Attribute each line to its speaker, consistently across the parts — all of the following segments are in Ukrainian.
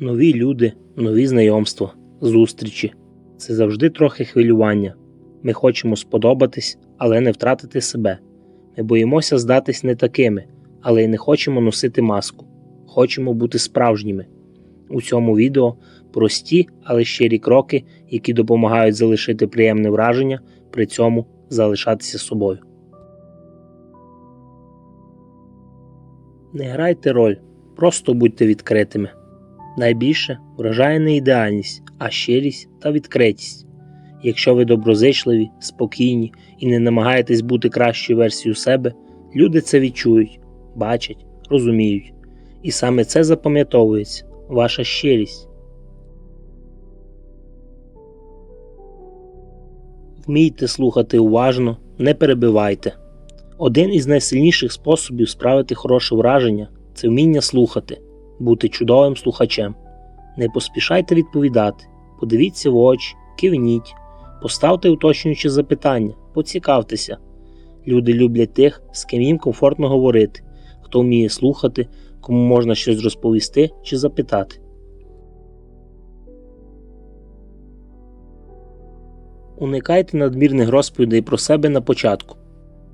Speaker 1: Нові люди, нові знайомства, зустрічі. Це завжди трохи хвилювання. Ми хочемо сподобатись, але не втратити себе. Ми боїмося здатись не такими, але й не хочемо носити маску. Хочемо бути справжніми. У цьому відео прості, але щирі кроки, які допомагають залишити приємне враження, при цьому залишатися собою. Не грайте роль, просто будьте відкритими. Найбільше вражає не ідеальність, а щирість та відкритість. Якщо ви доброзичливі, спокійні і не намагаєтесь бути кращою версією себе, люди це відчують, бачать, розуміють. І саме це запам'ятовується ваша щирість. Вмійте слухати уважно, не перебивайте. Один із найсильніших способів справити хороше враження це вміння слухати, бути чудовим слухачем. Не поспішайте відповідати, подивіться в очі, кивніть, поставте уточнюючі запитання, поцікавтеся. Люди люблять тих, з ким їм комфортно говорити, хто вміє слухати, кому можна щось розповісти чи запитати. Уникайте надмірних розповідей про себе на початку.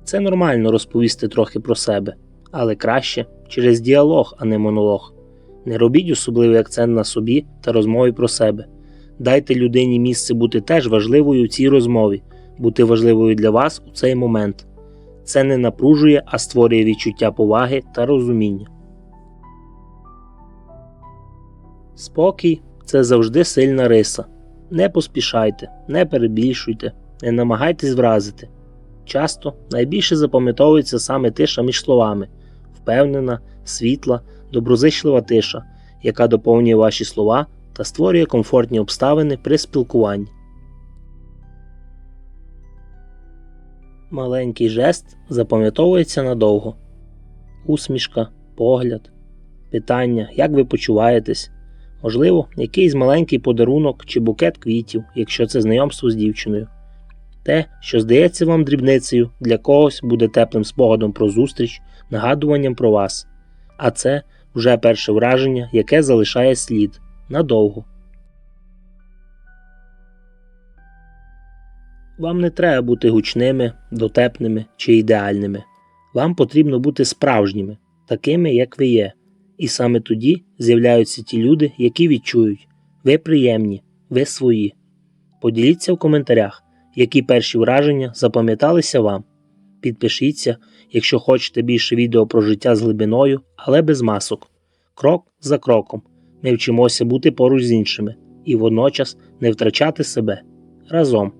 Speaker 1: Це нормально розповісти трохи про себе, але краще через діалог, а не монолог. Не робіть особливий акцент на собі та розмові про себе. Дайте людині місце бути теж важливою в цій розмові, бути важливою для вас у цей момент. Це не напружує, а створює відчуття поваги та розуміння. Спокій це завжди сильна риса. Не поспішайте, не перебільшуйте, не намагайтесь вразити. Часто найбільше запам'ятовується саме тиша між словами впевнена, світла, доброзичлива тиша, яка доповнює ваші слова та створює комфортні обставини при спілкуванні. Маленький жест запам'ятовується надовго. Усмішка, погляд, питання, як ви почуваєтесь, можливо, якийсь маленький подарунок чи букет квітів, якщо це знайомство з дівчиною. Те, що здається вам дрібницею, для когось буде теплим спогадом про зустріч, нагадуванням про вас. А це вже перше враження, яке залишає слід надовго. Вам не треба бути гучними, дотепними чи ідеальними. Вам потрібно бути справжніми, такими, як ви є. І саме тоді з'являються ті люди, які відчують, ви приємні, ви свої. Поділіться в коментарях, які перші враження запам'яталися вам. Підпишіться, якщо хочете більше відео про життя з глибиною, але без масок. Крок за кроком. Ми вчимося бути поруч з іншими і водночас не втрачати себе разом.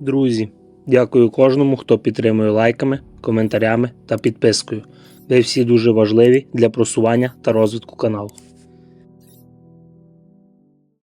Speaker 1: Друзі, дякую кожному, хто підтримує лайками, коментарями та підпискою. Ви всі дуже важливі для просування та розвитку каналу.